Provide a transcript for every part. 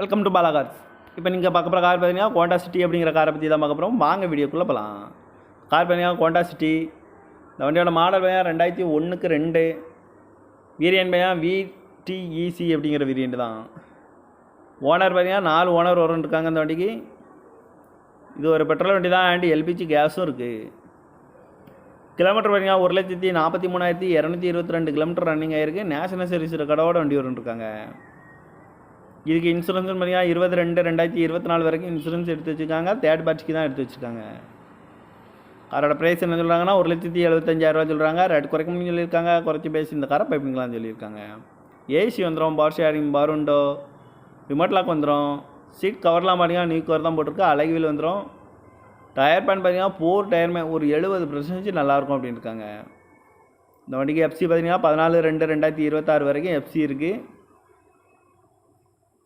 Welcome to Bala cars இப்போ நீங்கள் பார்க்க போகிற கார் பார்த்தீங்கன்னா கோண்டா சிட்டி அப்படிங்கிற காரை பற்றி தான் பார்க்க போகிறோம் வாங்க வீடியோக்குள்ளே போகலாம் கார் பார்த்தீங்கன்னா கோண்டா சிட்டி இந்த வண்டியோட மாடல் பார்த்தீங்கன்னா ரெண்டாயிரத்தி ஒன்றுக்கு ரெண்டு. வீரியன் பையன் விடிஇசி அப்படிங்கிற வீரியன்ட் தான். ஓனர் பார்த்தீங்கன்னா நாலு ஓனர் வரும் இருக்காங்க இந்த வண்டிக்கு. இது ஒரு பெட்ரோல் வண்டி தான் அண்ட் எல்பிஜி கேஸும் இருக்குது கிலோமீட்டர் பார்த்தீங்கன்னா ஒரு லட்சத்தி நாற்பத்தி மூணாயிரத்தி இரநூத்தி இருபத்தி ரெண்டு கிலோமீட்டர் ரன்னிங் ஆயிருக்கு. நேஷனல் சர்வீஸ் கடவோட வண்டி வரும்னு இருக்காங்க. இதுக்கு இன்சூரன்ஸ் பார்த்தீங்கன்னா இருபது ரெண்டு ரெண்டாயிரத்தி இருபத்தி நாலு வரைக்கும் இன்சூரன்ஸ் எடுத்து வச்சுருக்காங்க. தேர்ட் பார்ட்டிக்கு தான் எடுத்து வச்சுருக்காங்க. காரோட ப்ரைஸ் என்ன சொல்கிறாங்கன்னா ஒரு லட்சத்தி எழுபத்தஞ்சாயிரரூவா சொல்கிறாங்க ரேட் குறைக்க முடியும் சொல்லியிருக்காங்க. குறைச்சி பேசி இந்த காரை பைப்பிங்களாம் சொல்லியிருக்காங்க. ஏசி வந்துடும் பவர் ஷேரிங் பாருண்டோ ரிமோட் லாக் வந்துடும் சீட் கவர்லாம் பார்த்தீங்கன்னா நியூ கவர் தான் போட்டிருக்கு. அழகு வந்துடும் டயர் பேன் பார்த்தீங்கன்னா போர் டயருமே ஒரு எழுபது பர்சன்டேஜ் நல்லாயிருக்கும் அப்படின்னு இருக்காங்க இந்த வண்டிக்கு எஃப்சி பார்த்தீங்கன்னா பதினாலு ரெண்டு ரெண்டாயிரத்தி இருபத்தாறு வரைக்கும் எஃப்சி இருக்குது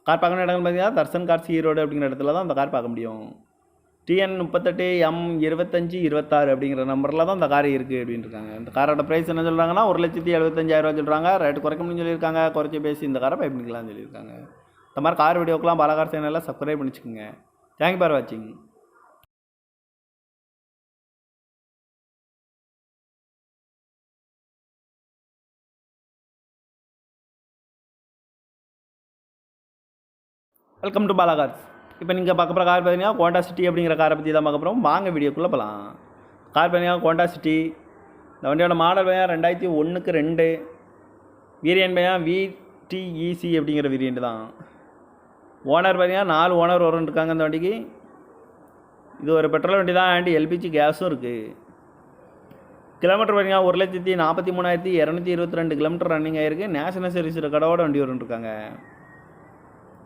கார் பார்க்கணும் இடங்கள் பார்த்தீங்கன்னா தர்சன் கார்ஸ் ஈரோடு அப்படிங்கிற இடத்துல தான் அந்த கார் பார்க்க முடியும். டிஎன் முப்பத்தெட்டு எம் இருபத்தஞ்சி இருபத்தாறு அப்படிங்கிற நம்பரில் தான் இந்த கார் இருக்குது அப்படின்னு இருக்காங்க. இந்த காரோட ப்ரைஸ் என்ன சொல்கிறாங்கன்னா ஒரு லட்சத்தி எழுபத்தஞ்சாயிரரூவா சொல்கிறாங்க ரேட்டு குறைக்க முடியும் சொல்லியிருக்காங்க. குறைச்சி பேசி இந்த காரை பை பண்ணிக்கலாம்னு சொல்லியிருக்காங்க. இந்த மாதிரி கார் வீடியோக்கெலாம் பாலகார் சேனலில் சப்ஸ்கிரைப் பண்ணிச்சுக்கோங்க. தேங்க்யூ ஃபார் வாட்சிங் வெல்கம் டு பாலாகார்ஸ் இப்போ நீங்கள் பார்க்க போகிற கார் பார்த்தீங்கன்னா கோண்டா சிட்டி அப்படிங்கிற காரை பற்றி தான் பார்க்க போகிறோம் வாங்க வீடியோக்குள்ளே போகலாம் கார் பார்த்தீங்கன்னா கோண்டா சிட்டி இந்த வண்டியோட மாடல் பார்த்தீங்கன்னா ரெண்டாயிரத்தி ஒன்றுக்கு ரெண்டு. வீரியன் பார்த்தீங்கன்னா விடிஇசி அப்படிங்கிற வீரியன்ட் தான். ஓனர் பார்த்தீங்கன்னா நாலு ஓனர் வரும் இருக்காங்க இந்த வண்டிக்கு. இது ஒரு பெட்ரோல் வண்டி தான் அண்ட் எல்பிஜி கேஸும் இருக்குது கிலோமீட்டர் பார்த்தீங்கன்னா ஒரு லட்சத்தி நாற்பத்தி மூணாயிரத்தி இரநூத்தி இருபத்தி ரெண்டு கிலோமீட்டர் ரன்னிங் ஆயிருக்கு. நேஷனல் சர்வீஸ் கடவோட வண்டி வரும்னு இருக்காங்க.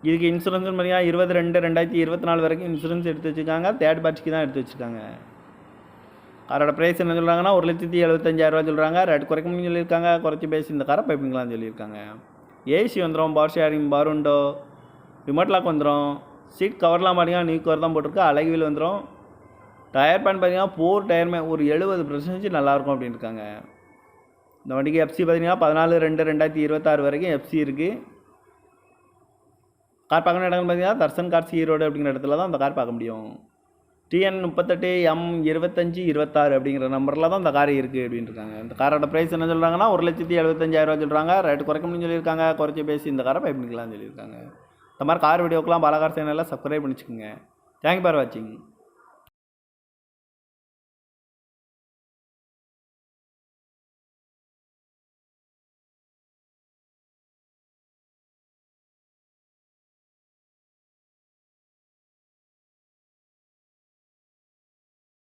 இதுக்கு இன்சூரன்ஸ் பார்த்தீங்கன்னா இருபது ரெண்டு ரெண்டாயிரத்தி இருபத்தி நாலு வரைக்கும் இன்சூரன்ஸ் எடுத்து வச்சுருக்காங்க. தேர்ட் பார்ட்டிக்கு தான் எடுத்து வச்சுருக்காங்க. காரோட ப்ரைஸ் என்ன சொல்கிறாங்கன்னா ஒரு லட்சத்தி எழுபத்தஞ்சாயிரரூவா சொல்கிறாங்க ரேட் குறைக்கணும்னு சொல்லியிருக்காங்க. குறைச்சி பேசி இந்த காரை பைப்பிங்களாம் சொல்லியிருக்காங்க. ஏசி வந்துடும் பவர் ஷேரிங் பாருண்டோ ரிமோட் லாக் வந்துடும் சீட் கவர்லாம் பார்த்தீங்கன்னா நியூ கவர் தான் போட்டிருக்கு. அழகுவில் வந்துடும் டயர் பேன் பார்த்தீங்கன்னா போர் டயருமே ஒரு எழுபது பர்சன்டேஜ் நல்லாயிருக்கும் அப்படின்னு இருக்காங்க இந்த வண்டிக்கு எஃப்சி பார்த்தீங்கன்னா பதினாலு ரெண்டு ரெண்டாயிரத்தி இருபத்தாறு வரைக்கும் எஃப்சி இருக்குது கார் பார்க்கணும் இடங்கள் பார்த்தீங்கன்னா தர்சன் கார்ஸ் ஈரோடு அப்படிங்கிற இடத்துல தான் அந்த கார் பார்க்க முடியும். டிஎன் முப்பத்தெட்டு எம் இருபத்தஞ்சி இருபத்தாறு அப்படிங்கிற நம்பரில் தான் இந்த கார் இருக்குது அப்படின்னு இருக்காங்க. இந்த காரோட ப்ரைஸ் என்ன சொல்கிறாங்கன்னா ஒரு லட்சத்தி எழுபத்தஞ்சாயிரரூவா சொல்கிறாங்க ரேட்டு குறைக்க முடியும் சொல்லியிருக்காங்க. குறைச்சி பேசி இந்த காரை பை பண்ணிக்கலாம்னு சொல்லியிருக்காங்க. இந்த மாதிரி கார் வீடியோக்கெலாம் பாலகார் சேனலில் சப்ஸ்கிரைப் பண்ணிச்சுக்கோங்க. தேங்க்யூ ஃபார் வாட்சிங்